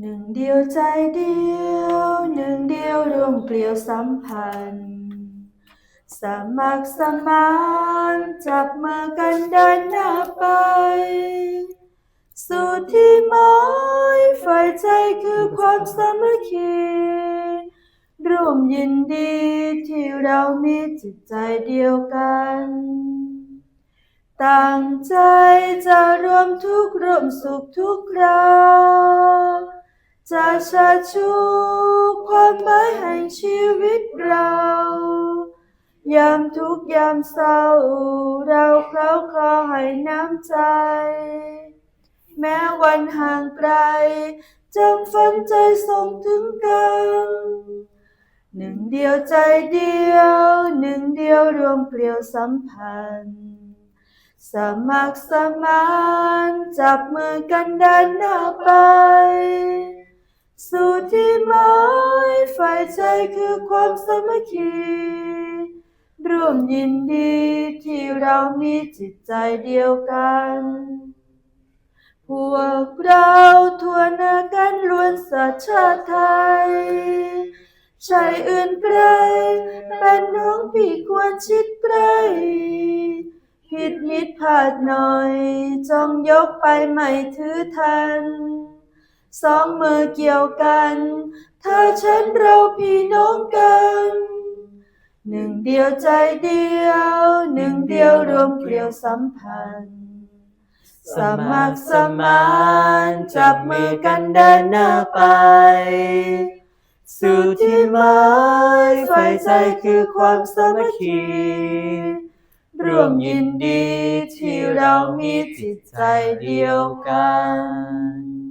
หนึ่งเดียวใจเดียว หนึ่งเดียวรวมเกลียวสัมพันธ์สมัครสมานจับมือกันเดินหน้าไป สู่ที่หมายฝ่ายใจคือความสามัคคีร่วมยินดีที่เรามีจิตใจเดียวกัน ตั้งใจจะรวมทุกข์ร่วมสุขทุกคราจะชิดชูความหมายแห่งชีวิตเรา ยามทุกยามเศร้า เราเคล้าคลอให้น้ำใจ แม้วันห่างไกลจำฝันใจส่งถึงกันหนึ่งเดียวใจเดียว หนึ่งเดียวรวมเกลียวสัมพันธ์ สมัครสมานจับมือกันเดินหน้าไป สู่ที่หมายฝ่ายใจคือความสามัคคีร่วมยินดีที่เรามีจิตใจเดียวกัน พวกเราทั่วหน้ากันล้วนสัชาติไทยใช่อื่นไกลเป็นน้องพี่ควรชิดใกล้ ผิดนิดพลาดหน่อย จงยกไปไม่ถือทัน สองมือเกี่ยวกันถ้าฉันเราพี่น้องกัน หนึ่งเดียวใจเดียว หนึ่งเดียวรวมเกลียวสัมพันธ์ สมัครสมานจับมือกันเดินหน้าไป สู่ที่หมายฝ่ายใจคือความสามัคคี ร่วมยินดีที่เรามีจิตใจเดียวกัน